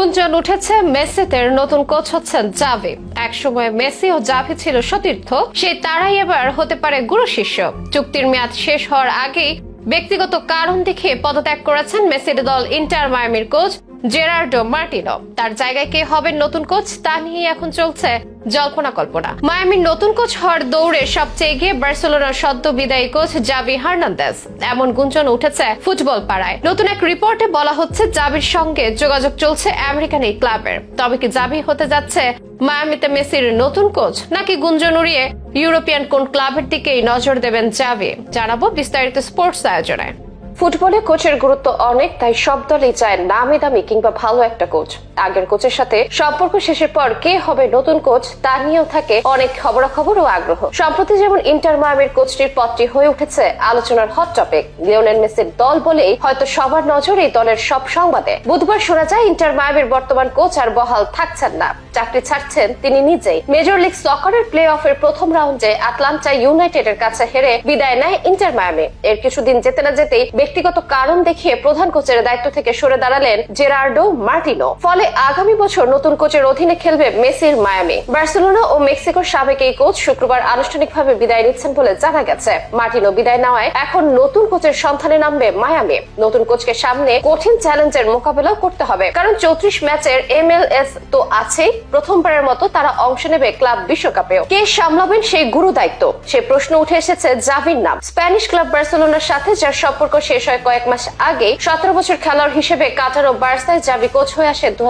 গুঞ্জন উঠেছে মেসিতে নতুন কোচ হচ্ছেন জাভি। একসময় মেসি ও জাভি ছিল সতীর্থ, সেই তারাই এবার হতে পারে গুরু শিষ্য। চুক্তির মেয়াদ শেষ হওয়ার আগেই ব্যক্তিগত কারণ দেখে পদত্যাগ করেছেন মেসির দল ইন্টার মায়ামির কোচ জেরার্ডো মার্টিনো। তার জায়গায় কে হবেন নতুন কোচ তা নিয়ে এখন চলছে জল্পনা কল্পনা। মায়ামির নতুন কোচ হওয়ার দৌড়ে সবচেয়ে এগিয়ে বার্সেলোনার সদ্য বিদায়ী কোচ জাভি হার্নান্দেস এমন গুঞ্জন উঠেছে ফুটবল পাড়ায়। নতুন এক রিপোর্টে বলা হচ্ছে জাবির সঙ্গে যোগাযোগ চলছে আমেরিকান এই ক্লাবের। তবে কি জাভি হতে যাচ্ছে মায়ামিতে মেসির নতুন কোচ, নাকি গুঞ্জন উড়িয়ে ইউরোপিয়ান কোন ক্লাবের দিকেই নজর দেবেন জাভি? জানাব বিস্তারিত স্পোর্টস আয়োজনে। ফুটবলে কোচের গুরুত্ব অনেক, তাই সব দলই চায় নামি দামি কিংবা ভালো একটা কোচ। আগের কোচের সাথে সম্পর্ক শেষের পর কে হবে নতুন কোচ, তা নিয়েও থাকে অনেক খবরাখবর ও আগ্রহ। সম্প্রতি যেমন ইন্টার মায়ামির কোচটির পদটি হয়ে উঠেছে আলোচনার হট টপিক। লিওনেল মেসির দল বলেই হয়তো সবার নজর এই দলের সব সংবাদে। বুধবার শোনা যায়, ইন্টার মায়ামির বর্তমান কোচ আর বহাল থাকছেন না। চাকরি ছাড়ছেন তিনি নিজেই। মেজর লিগ সকারের প্লে অফের প্রথম রাউন্ডে আটলান্টা ইউনাইটেডের কাছে হেরে বিদায় নেয় ইন্টার মায়ামি এর কিছুদিন যেতে না যেতেই ব্যক্তিগত কারণ দেখিয়ে প্রধান কোচের দায়িত্ব থেকে সরে দাঁড়ালেন জেরার্ডো মার্টিনো ফলে আগামী বছর নতুন কোচের অধীনে খেলবে মেসির মায়ামি। বার্সেলোনা ও মেক্সিকোর সাবেক এই কোচ শুক্রবার আনুষ্ঠানিকভাবে বিদায় নিচ্ছেন বলে জানা গেছে। মার্টিনো বিদায় নেওয়ায় এখন নতুন কোচের সন্ধানে নামবে মায়ামি। নতুন কোচকে সামনে কঠিন চ্যালেঞ্জের মোকাবেলাও করতে হবে। কারণ চৌত্রিশ ম্যাচের এমএলএস তো আছেই। প্রথমবারের মতো তারা অংশ নেবে ক্লাব বিশ্বকাপেও। কে সামলাবেন সেই গুরু দায়িত্ব? সে প্রশ্ন উঠে এসেছে জাভির নাম। স্প্যানিশ ক্লাব বার্সেলোনার সাথে, যার সম্পর্ক শেষ হয় কয়েক মাস আগে, সতেরো বছর খেলোয়াড় হিসেবে কাটার ও বার্সায় জাভি কোচ হয়ে আসে দু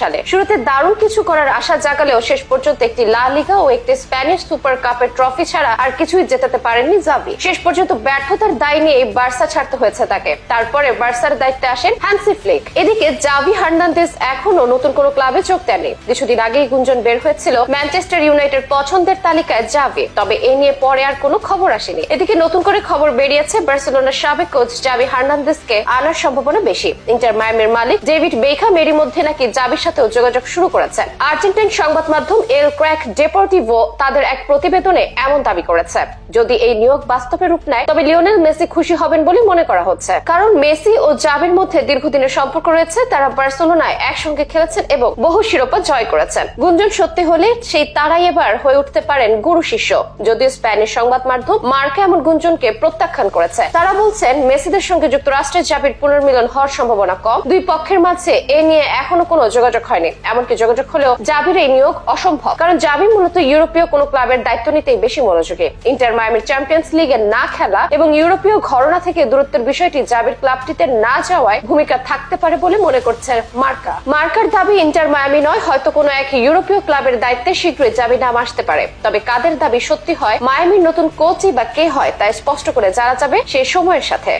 সালে। শুরুতে দারুণ কিছু করার আশা জাগালেও শেষ পর্যন্ত একটি লা লিগা ও একটি স্প্যানিশ সুপার কাপের ট্রফি ছাড়া আর কিছুই জেতাতে পারেননি জাভি। শেষ পর্যন্ত ব্যর্থতার দায় নিয়ে বার্সা ছাড়তে হয়েছে তাকে। তারপরে বার্সার দায়িত্বে আসেন হ্যান্সি ফ্লিক। এদিকে জাভি হার্নান্দেজ এখনও নতুন কোনো ক্লাবে যোগ দেননি। কিছুদিন আগেই গুঞ্জন বের হয়েছিল ম্যানচেস্টার ইউনাইটেড পছন্দের তালিকায় জাভি। তবে এ নিয়ে পরে আর কোনো খবর আসেনি। এদিকে নতুন করে খবর বেরিয়েছে বার্সেলোনার সাবেক কোচ জাভি হার্নান্দেজকে আনার সম্ভাবনা বেশি। ইন্টার মায়ামের মালিক ডেভিড বেখাম এরই মধ্যে নাকি জাভির সাথেও যোগাযোগ শুরু করেছেন। আর্জেন্টিন সংবাদ মাধ্যম এল ক্র্যাক ডেপোর্টিভো তাদের এক প্রতিবেদনে এমন দাবি করেছে। যদি এই নিয়োগ বাস্তবে রূপ নেয়, তবে লিওনেল মেসি খুশি হবেন বলে মনে করা হচ্ছে। কারণ মেসি ও জাভির মধ্যে দীর্ঘদিনের সম্পর্ক রয়েছে, তারা বার্সেলোনায় একসঙ্গে খেলেছেন এবং বহু শিরোপা জয় করেছেন। গুঞ্জন সত্যি হলে সেই তারাই এবার হয়ে উঠতে পারেন গুরু শিষ্য। যদিও স্প্যানিশ সংবাদ মাধ্যম মার্কা এমন গুঞ্জনকে প্রত্যাখ্যান করেছে। তারা বলছেন, মেসিদের সঙ্গে যুক্তরাষ্ট্রের জাভির পুনর্মিলন হওয়ার সম্ভাবনা কম। দুই পক্ষের মাঝে এ নিয়ে এখনও কোনো যোগাযোগ হয়নি। এমনকি যোগাযোগ হলেও জাভির এই নিয়োগ অসম্ভব। কারণ জাভি মূলত ইউরোপীয় কোনো ক্লাবের দায়িত্ব নিতেই বেশি মনোযোগী। ইন্টার মায়ামির চ্যাম্পিয়ন্স লিগে না খেলা এবং ইউরোপীয় ঘরনা থেকে দূরত্বের বিষয়টি জাবির ক্লাবটিতে না যাওয়ায় ভূমিকা থাকতে পারে বলে মনে করছে মার্কা। মার্কার দাবি ইন্টার মায়ামি নয়, হয়তো কোনো এক ইউরোপীয় ক্লাবের দায়িত্বে শীঘ্রই জাবি নাম আসতে পারে। তবে কাদের দাবি সত্যি হয়, মায়ামির নতুন কোচই বা কে হয় তা স্পষ্ট করে জানা যাবে সেই সময়ের সাথে।